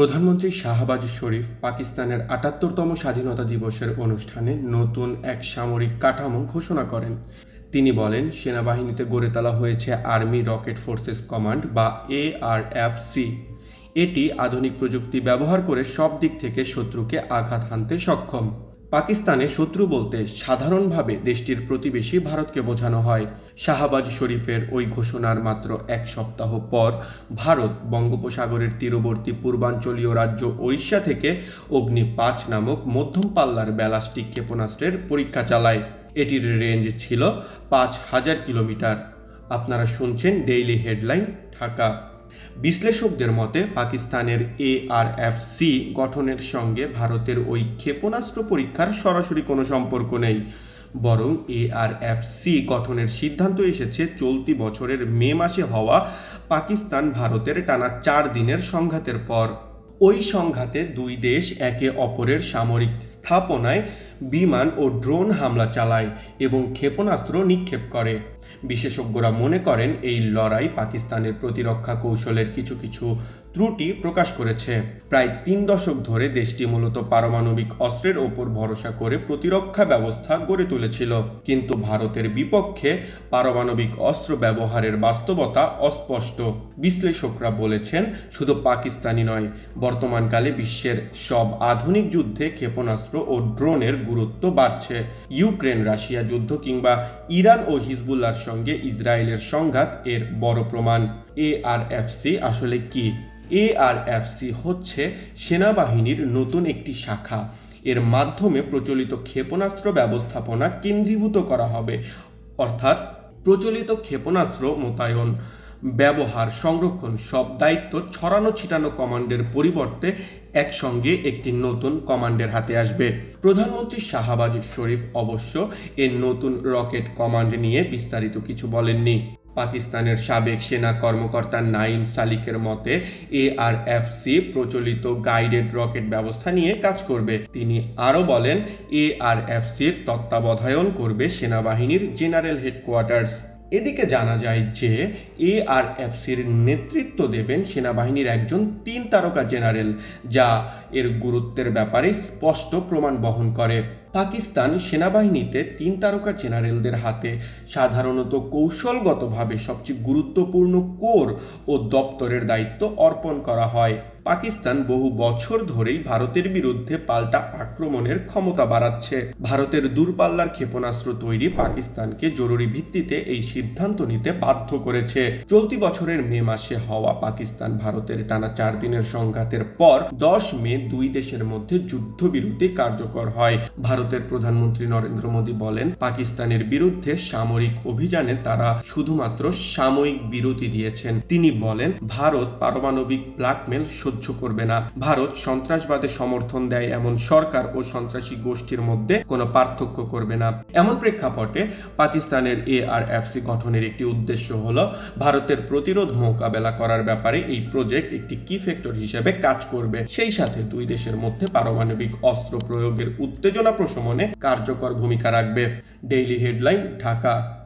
প্রধানমন্ত্রী শাহবাজ শরীফ পাকিস্তানের আটাত্তরতম স্বাধীনতা দিবসের অনুষ্ঠানে নতুন এক সামরিক কাঠামো ঘোষণা করেন। তিনি বলেন, সেনাবাহিনীতে গড়ে তোলা হয়েছে আর্মি রকেট ফোর্সেস কমান্ড বা এআরএফসি এটি আধুনিক প্রযুক্তি ব্যবহার করে সব দিক থেকে শত্রুকে আঘাত হানতে সক্ষম। পাকিস্তানে শত্রু বলতে সাধারণভাবে দেশটির প্রতিবেশী ভারতকে বোঝানো হয়। শাহবাজ শরীফের ওই ঘোষণার মাত্র এক সপ্তাহ পর ভারত বঙ্গোপসাগরের তীরবর্তী পূর্বাঞ্চলীয় রাজ্য ওড়িশা থেকে অগ্নি পাঁচ নামক মধ্যম পাল্লার ব্যালাস্টিক ক্ষেপণাস্ত্রের পরীক্ষা চালায়। এটির রেঞ্জ ছিল পাঁচ হাজার কিলোমিটার। আপনারা শুনছেন ডেইলি হেডলাইন ঢাকা। বিশ্লেষকদের মতে, পাকিস্তানের এআরএফসি গঠনের সঙ্গে ভারতের ওই ক্ষেপণাস্ত্র পরীক্ষার সরাসরি কোনো সম্পর্ক নেই। বরং এআরএফসি গঠনের সিদ্ধান্ত এসেছে, চলতি বছরের মে মাসে হওয়া পাকিস্তান ভারতের টানা চার দিনের সংঘাতের পর। ওই সংঘাতে দুই দেশ একে অপরের সামরিক স্থাপনায় বিমান ও ড্রোন হামলা চালায় এবং ক্ষেপণাস্ত্র নিক্ষেপ করে। বিশেষজ্ঞরা মনে করেন এই লড়াই পাকিস্তানের প্রতিরক্ষা কৌশলের কিছু কিছু ত্রুটি প্রকাশ করেছে। প্রায় তিন দশক ধরে দেশটি মূলত পারমাণবিক অস্ত্রের ওপর ভরসা করে প্রতিরক্ষা ব্যবস্থা গড়ে তুলেছিল। কিন্তু ভারতের বিপক্ষে পারমাণবিক অস্ত্র ব্যবহারের বাস্তবতা অস্পষ্ট। বিশ্লেষকরা বলেছেন, শুধু পাকিস্তানি নয়, বর্তমানকালে বিশ্বের সব আধুনিক যুদ্ধে ক্ষেপণাস্ত্র ও ড্রোনের গুরুত্ব বাড়ছে। ইউক্রেন, রাশিয়া যুদ্ধ কিংবা ইরান ও হিজবুল্লার সঙ্গে ইসরায়েলের সংঘাত এর বড় প্রমাণ। এআরএফসি আসলে কি? এআরএফসি হচ্ছে সেনাবাহিনীর নতুন একটি শাখা। এর মাধ্যমে প্রচলিত ক্ষেপণাস্ত্র ব্যবস্থাপনা কেন্দ্রীভূত করা হবে, অর্থাৎ প্রচলিত ক্ষেপণাস্ত্র মোতায়েন, ব্যবহার, সংরক্ষণ, সব দায়িত্ব ছড়ানো ছিটানো কমান্ডের পরিবর্তে একসঙ্গে একটি নতুন কমান্ডের হাতে আসবে। প্রধানমন্ত্রী শাহবাজ শরীফ অবশ্য এর নতুন রকেট কমান্ড নিয়ে বিস্তারিত কিছু বলেননি। পাকিস্তানের সাবেক সেনা কর্মকর্তা নাইম সালিকের মতে এ আর এফ সি প্রচলিত গাইডেড রকেট ব্যবস্থা নিয়ে কাজ করবে। তিনি আরও বলেন, এআরএফসির তত্ত্বাবধায়ন করবে সেনাবাহিনীর জেনারেল হেডকোয়ার্টার্স। এদিকে জানা যায় যে এআরএফসির নেতৃত্ব দেবেন সেনাবাহিনীর একজন তিন তারকা জেনারেল, যা এর গুরুত্বের ব্যাপারে স্পষ্ট প্রমাণ বহন করে। পাকিস্তান সেনাবাহিনীতে তিন তারকা জেনারেলদের হাতে সাধারণত কৌশলগতভাবে সবচেয়ে গুরুত্বপূর্ণ কোর ও দপ্তরের দায়িত্ব অর্পণ করা হয়। পাকিস্তান বহু বছর ধরেই ভারতের বিরুদ্ধে পাল্টা আক্রমণের ক্ষমতা বাড়াচ্ছে। ভারতের দূরপাল্লার ক্ষেপণাস্ত্র তৈরি পাকিস্তানকে জরুরি ভিত্তিতে এই সিদ্ধান্ত নিতে বাধ্য করেছে। চলতি বছরের মে মাসে হওয়া পাকিস্তান ভারতের টানা চার দিনের সংঘাতের পর দশ মে দুই দেশের মধ্যে যুদ্ধবিরতি কার্যকর হয়। ভারতের প্রধানমন্ত্রী নরেন্দ্র মোদী বলেন, পাকিস্তানের বিরুদ্ধে সামরিক অভিযানে তারা শুধুমাত্র সাময়িক বিরতি দিয়েছেন। তিনি বলেন, ভারত পারমাণবিক ব্ল্যাকমেল সহ্য করবে না। ভারত সন্ত্রাসবাদে সমর্থন দেয় এমন সরকার ও সন্ত্রাসী গোষ্ঠীর মধ্যে কোনো পার্থক্য করবে না। এমন প্রেক্ষাপটে পাকিস্তানের এ আর এআরএফসি গঠনের একটি উদ্দেশ্য হল, ভারতের প্রতিরোধ মোকাবেলা করার ব্যাপারে এই প্রজেক্ট একটি কি ফ্যাক্টর হিসেবে কাজ করবে। সেই সাথে দুই দেশের মধ্যে পারমাণবিক অস্ত্র প্রয়োগের উত্তেজনা প্রশমনে কার্যকর ভূমিকা রাখবে। Daily headline, Dhaka.